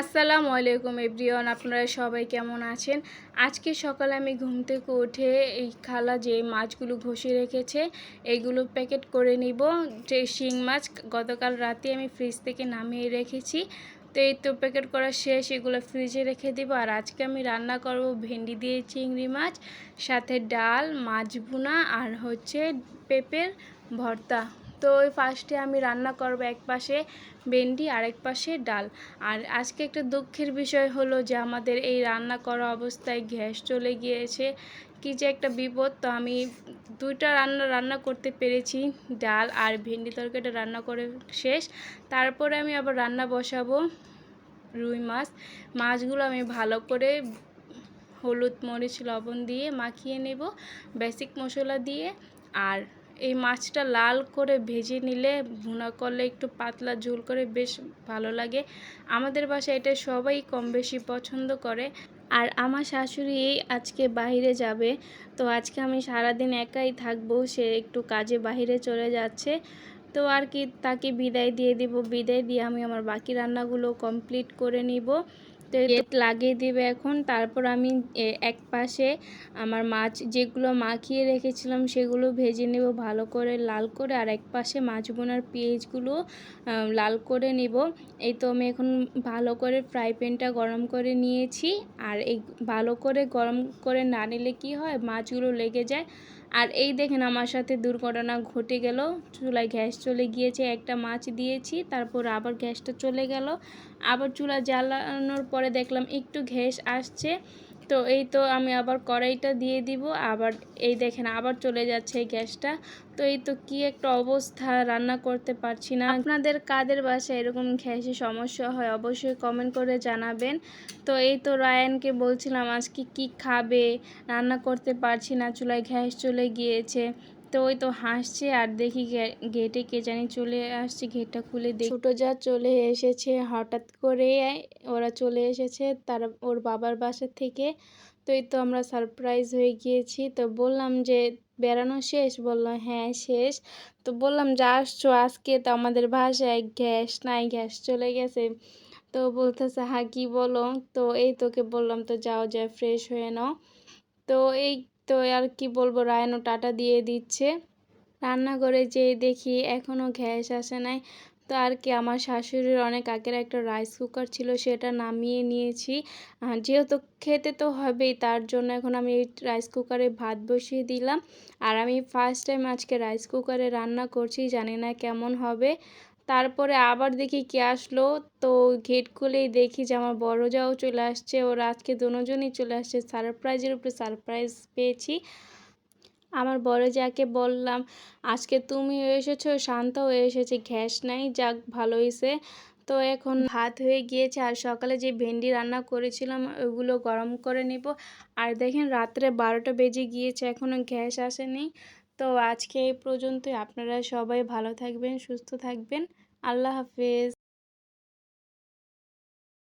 আসসালামু আলাইকুম এভরিওয়ান, আপনারা সবাই কেমন আছেন? আজকে সকালে আমি ঘুম থেকে উঠে এই খালা যে মাছগুলো ঘষে রেখেছে এইগুলো প্যাকেট করে নিব। যে শিং মাছ গতকাল রাতে আমি ফ্রিজ থেকে নামিয়ে রেখেছি। তো এই তো প্যাকেট করা শেষ, এগুলো ফ্রিজে রেখে দেব। আর আজকে আমি রান্না করব ভেন্ডি দিয়ে চিংড়ি মাছ, সাথে ডাল, মাছ ভুনা, আর হচ্ছে পেঁপের ভর্তা। তো ফার্স্টে আমি রান্না করব এক পাশে ভেন্ডি আর এক পাশে ডাল। আর আজকে একটা দুঃখের বিষয় হলো যে আমাদের এই রান্না করা অবস্থায় গ্যাস চলে গিয়েছে। কি যে একটা বিপদ। তো আমি দুইটা রান্না রান্না করতে পেরেছি। ডাল আর ভেন্ডি তরকারিটা রান্না করে শেষ। তারপরে আমি আবার রান্না বসাবো রুই মাছ। মাছগুলো আমি ভালো করে হলুদ, মরিচ, লবণ দিয়ে মাখিয়ে নেব। বেসিক মশলা দিয়ে। আর এই মাছটা লাল করে ভেজে নিলে ভুনা করলে একটু পাতলা ঝোল করে বেশ ভালো লাগে। আমাদের বাসায় এটা সবাই কম বেশি পছন্দ করে। আর আমার শাশুড়ি এই আজকে বাইরে যাবে, তো আজকে আমি সারাদিন একাই থাকব, সে একটু কাজে বাইরে চলে যাচ্ছে। তো আর কি তাকে বিদায় দিয়ে দিব, বিদায় দিয়ে আমি আমার বাকি রান্নাগুলো কমপ্লিট করে নিব। তো লাগিয়ে দিবে এখন। তারপর আমি এক পাশে আমার মাছ, যেগুলো মাখিয়ে রেখেছিলাম সেগুলো ভেজে নেব ভালো করে লাল করে। আর এক পাশে মাছ বোনার পেঁয়াজগুলো লাল করে নেব। এই তো আমি এখন ভালো করে ফ্রাই প্যানটা গরম করে নিয়েছি। আর এই ভালো করে গরম করে না নিলে কী হয়? মাছগুলো লেগে যায়। আর এই দেখেন আমার সাথে দুর্ঘটনা ঘটে গেল। চুলায় গ্যাস চলে গিয়েছে, একটা মাছ দিয়েছি, তারপর আবার গ্যাসটা চলে গেল। আবার চুলা জ্বালানোর পরে দেখলাম একটু গ্যাস আসছে। তো এই তো আমি আবার কড়াইটা দিয়ে দিব। আবার এই দেখেন, আবার চলে যাচ্ছে গ্যাসটা। তো এই তো কি একটা অবস্থা, রান্না করতে পারছি না। আপনাদের কাদের বাসায় এরকম গ্যাসে সমস্যা হয় অবশ্যই কমেন্ট করে জানাবেন। তো এই তো রায়ানকে বলছিলাম আজকে কি খাবে, রান্না করতে পারছি না, চুলায় গ্যাস চলে গিয়েছে। তো ওই তো হাসছে আর দেখি গেটে কে জানি চলে আসছে গেটটা খুলে দেখি, ছোটো যা চলে এসেছে, হঠাৎ করে ওরা চলে এসেছে তার, ওর বাবার বাসা থেকে। তো এই তো আমরা সারপ্রাইজ হয়ে গিয়েছি। তো বললাম যে, বেড়ানো শেষ? বলল হ্যাঁ শেষ। তো বললাম, যে আসছো আজকে তো আমাদের বাসায় গ্যাস নাই, গ্যাস চলে গেছে। তো বলতেছে হ্যাঁ কী বলো? তো এই তোকে বললাম, তো যাও যায় ফ্রেশ হয়ে নাও। তো এই তো আর কি বলব, রায়নও টাটা দিয়ে দিচ্ছে। রান্নাঘরে যেয়ে দেখি এখনও গ্যাস আসে নাই। তো আর কি, আমার শাশুড়ির অনেক আগের একটা রাইস কুকার ছিল, সেটা নামিয়ে নিয়েছি। যেহেতু খেতে তো হবেই, তার জন্য এখন আমি এই রাইস কুকারে ভাত বসিয়ে দিলাম। আর আমি ফার্স্ট টাইম আজকে রাইস কুকারে রান্না করছি, জানি না কেমন হবে। তারপরে আবার দেখি কে আসলো। তো গেট খুলেই দেখি যে আমার বড় যাও চলে আসছে, ওরা আজকে দুজনই চলে আসছে। সারপ্রাইজের উপরে সারপ্রাইজ পেয়েছি। আমার বড় যাকে বললাম, আজকে তুমি এসেছ, শান্তও এসেছে গ্যাস নাই, যাক ভালো হয়েছে তো এখন ভাত হয়ে গিয়েছে আর সকালে যে ভেন্ডি রান্না করেছিলাম, ওগুলো গরম করে নেব। আর দেখেন রাত্রে বারোটা বেজে গিয়েছে এখনও গ্যাস আসেনি। তো আজকে এই পর্যন্তই। আপনারা সবাই ভালো থাকবেন সুস্থ থাকবেন। আল্লাহ হাফেজ।